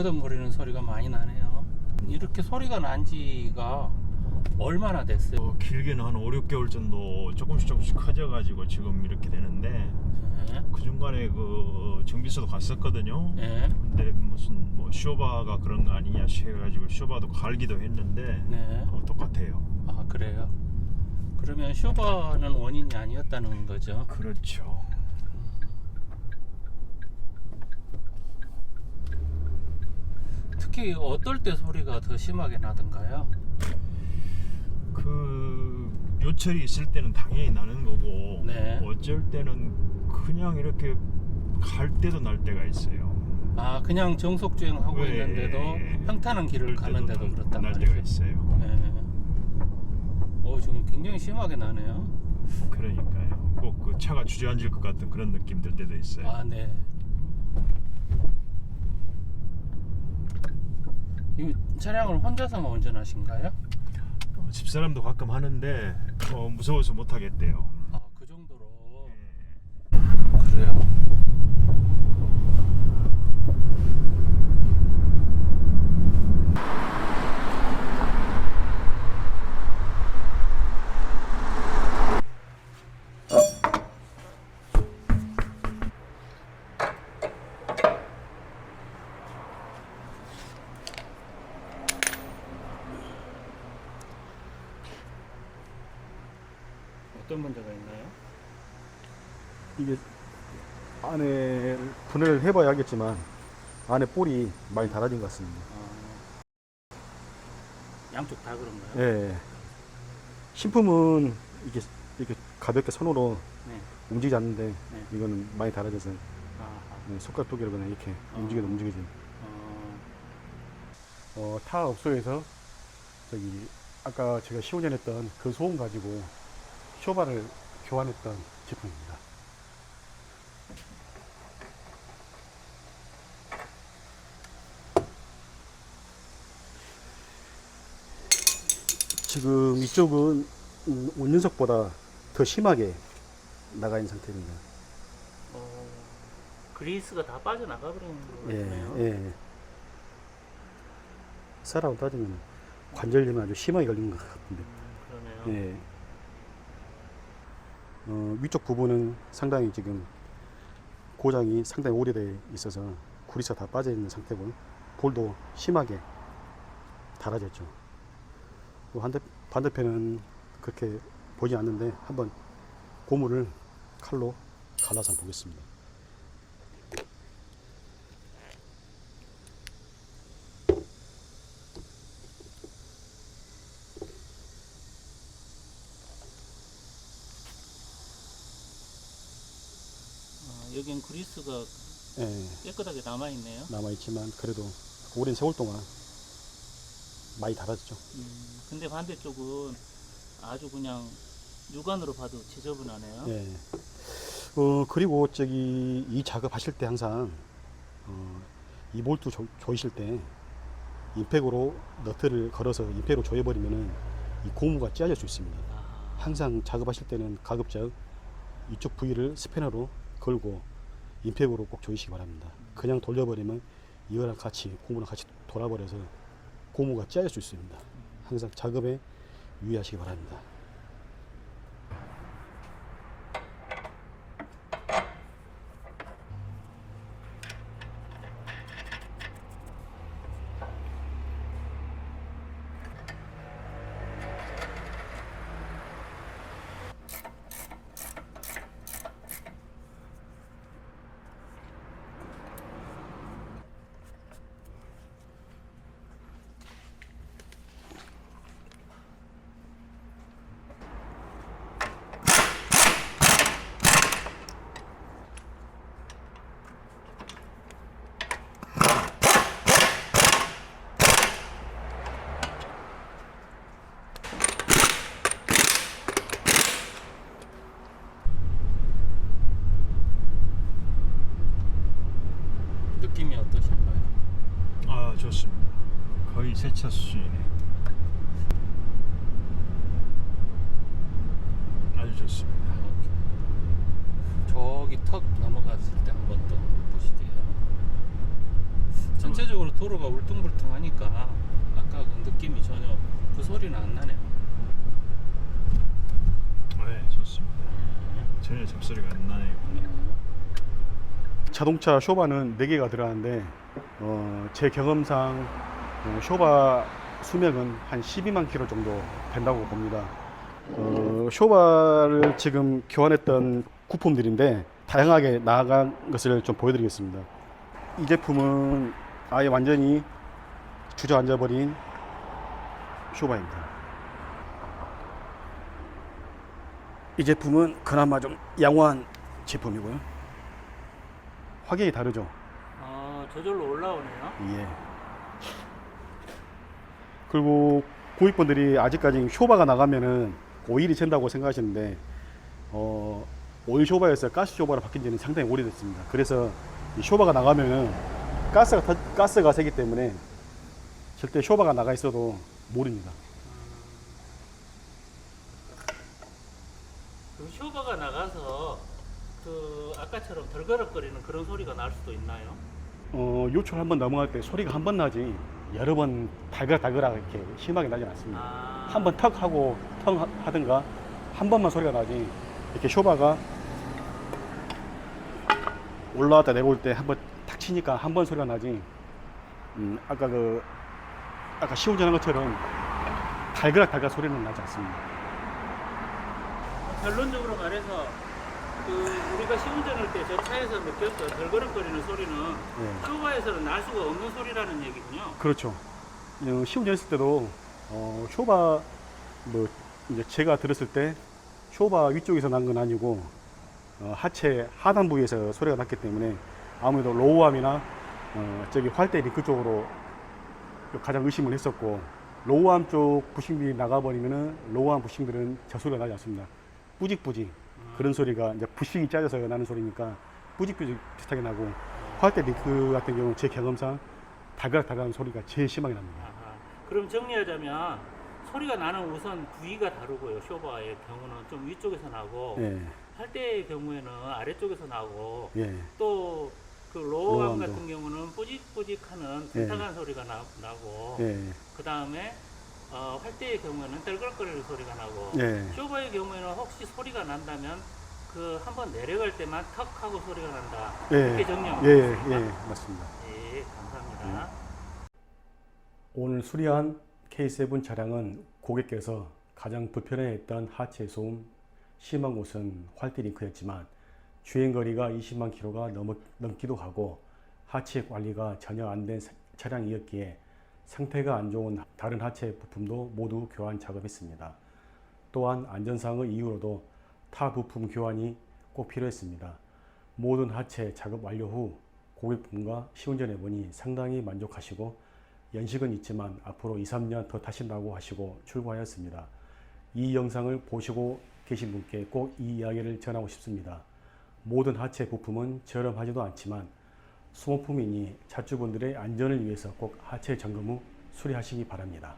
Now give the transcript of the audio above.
벌거덩거리는 소리가 많이 나네요. 이렇게 소리가 난 지가 얼마나 됐어요? 어, 길게는 한 5, 6개월 정도 조금씩 조금씩 커져가지고 지금 이렇게 되는데 네. 그 중간에 그 정비소도 갔었거든요. 네. 근데 무슨 뭐 쇼바가 그런 거 아니냐 해가지고 쇼바도 갈기도 했는데 네. 어, 똑같아요. 아 그래요. 그러면 쇼바는 원인이 아니었다는 거죠. 그렇죠. 특히 어떨 때 소리가 더 심하게 나던가요? 그 요철이 있을 때는 당연히 나는 거고 네. 어쩔 때는 그냥 이렇게 갈 때도 날 때가 있어요. 아 그냥 정속 주행하고 네. 있는데도 평탄한 길을 가는데도 그렇단 날 말이죠. 때가 있어요. 네. 어 지금 굉장히 심하게 나네요. 그러니까요. 꼭 그 차가 주저앉을 것 같은 그런 느낌 들 때도 있어요. 아 네. 이 차량을 혼자서만 운전하신가요? 어, 집사람도 가끔 하는데 어, 무서워서 못 하겠대요. 아 그 정도로. 그래요. 어떤 문제가 있나요? 이게 안에 분해를 해봐야 하겠지만 안에 볼이 많이 달아진 것 같습니다. 어, 양쪽 다 그런가요? 예. 신품은 이게 이렇게 가볍게 손으로 네. 움직이지 않는데 네. 이거는 많이 달아져서 아하. 네, 손가락 두 개로 그냥 이렇게 어. 움직여도 움직이지. 어, 어, 타 업소에서 저기 아까 제가 시운전 했던 그 소음 가지고 쇼바를 교환했던 제품입니다. 지금 이쪽은 음, 원년석보다 더 심하게 나가 있는 상태입니다. 어, 그리스가 다 빠져나가 버리는 예, 거네요. 예. 사라고 따지면 관절염이 아주 심하게 걸린 것 같은데. 음, 그러네요. 예. 어, 위쪽 부분은 상당히 지금 고장이 상당히 오래돼 있어서 구리스가 다 빠져 있는 상태고 볼도 심하게 달아졌죠. 또 반대, 반대편은 그렇게 보지 않는데 한번 고무를 칼로 갈라서 보겠습니다. 어, 여긴 그리스가 예, 깨끗하게 남아있네요. 남아있지만 그래도 오랜 세월 동안 많이 달아졌죠. 음, 근데 반대쪽은 아주 그냥 육안으로 봐도 지저분하네요. 예. 어, 그리고 저기 이 작업하실 때 항상 어, 이 볼트 조, 조이실 때 임팩으로 너트를 걸어서 임팩으로 조여버리면은 이 고무가 찢어질 수 있습니다. 아, 항상 작업하실 때는 가급적 이쪽 부위를 스패너로 걸고 임팩으로 꼭 조이시기 바랍니다. 그냥 돌려버리면 이거랑 같이 고무랑 같이 돌아버려서 고무가 찢어질 수 있습니다. 항상 작업에 유의하시기 바랍니다. 느낌이 어떠신가요? 아 좋습니다. 거의 세차 수준이네. 아주 좋습니다. 저기 턱 넘어갔을 때 한 번 더 보실게요. 전체적으로 도로가 울퉁불퉁하니까 아까 그 느낌이 전혀 그 소리는 안 나네요. 네 좋습니다 전혀 잡소리가 안 나네요 자동차 쇼바는 4개가 들어가는데 어, 제 경험상 어, 쇼바 수명은 한 12만 킬로 정도 된다고 봅니다. 어, 쇼바를 지금 교환했던 부품들인데 다양하게 나아간 것을 좀 보여드리겠습니다. 이 제품은 아예 완전히 주저앉아버린 쇼바입니다. 이 제품은 그나마 좀 양호한 제품이고요. 확연히 다르죠. 아 저절로 올라오네요. 예. 그리고 고객분들이 아직까지 쇼바가 나가면은 오일이 샌다고 생각하시는데 어, 오일 쇼바에서 가스 쇼바로 바뀐 지는 상당히 오래됐습니다. 그래서 이 쇼바가 나가면은 가스가 터- 가스가 새기 때문에 절대 쇼바가 나가 있어도 모릅니다. 그 쇼바가 나가서 그 아까처럼 덜거럭거리는 그런 소리가 날 수도 있나요? 어, 요철 한번 넘어갈 때 소리가 한 번 나지 여러 번 달그락달그락 이렇게 심하게 나진 않습니다. 아, 한번 턱 하고 턱 하- 하든가 한 번만 소리가 나지 이렇게 쇼바가 올라왔다 내려올 때 한 번 탁 치니까 한 번 소리가 나지. 음, 아까 그 아까 시운전한 것처럼 달그락 달그락 소리는 나지 않습니다. 결론적으로 말해서 그 우리가 시운전할 때 저 차에서 느꼈던 덜거럭거리는 소리는 예. 쇼바에서는 날 수가 없는 소리라는 얘기군요. 그렇죠 어, 시운전 했을 때도 어, 쇼바 뭐 이제 제가 들었을 때 쇼바 위쪽에서 난 건 아니고 어, 하체 하단 부위에서 소리가 났기 때문에 아무래도 로우암이나 어, 저기 활대 링크 쪽으로 가장 의심을 했었고 로우암 쪽 부싱들이 나가버리면은 로우암 부싱들은 저 소리가 나지 않습니다. 뿌직뿌직 그런 소리가 이제 부싱이 짜져서 나는 소리니까 뿌직뿌직 비슷하게 나고 활대 링크 같은 경우는 제 경험상 달그락달그락 소리가 제일 심하게 납니다. 아하. 그럼 정리하자면 소리가 나는 우선 부위가 다르고요. 쇼바의 경우는 좀 위쪽에서 나고 예, 할때의 경우에는 아래쪽에서 나고 예, 또 그 로우암 로우암도. 같은 경우는 뿌직뿌직하는 예. 튼튼한 소리가 나, 나고 예, 그 다음에 어, 활대의 경우에는 떨그럭거리는 소리가 나고 예. 쇼바의 경우에는 혹시 소리가 난다면 그 한번 내려갈 때만 턱 하고 소리가 난다. 예, 이렇게 정리하면 예, 되겠습니까? 예, 맞습니다. 예, 감사합니다. 오늘 수리한 K7 차량은 고객께서 가장 불편해했던 하체 소음, 심한 곳은 활대 링크였지만 주행거리가 20만 킬로가 넘, 넘기도 하고 하체 관리가 전혀 안 된 차량이었기에 상태가 안 좋은 다른 하체 부품도 모두 교환 작업했습니다. 또한 안전상의 이유로도 타 부품 교환이 꼭 필요했습니다. 모든 하체 작업 완료 후 고객분과 시운전해 보니 상당히 만족하시고 연식은 있지만 앞으로 2, 3년 더 타신다고 하시고 출고하였습니다. 이 영상을 보시고 계신 분께 꼭 이 이야기를 전하고 싶습니다. 모든 하체 부품은 저렴하지도 않지만 소모품이니 차주분들의 안전을 위해서 꼭 하체 점검 후 수리하시기 바랍니다.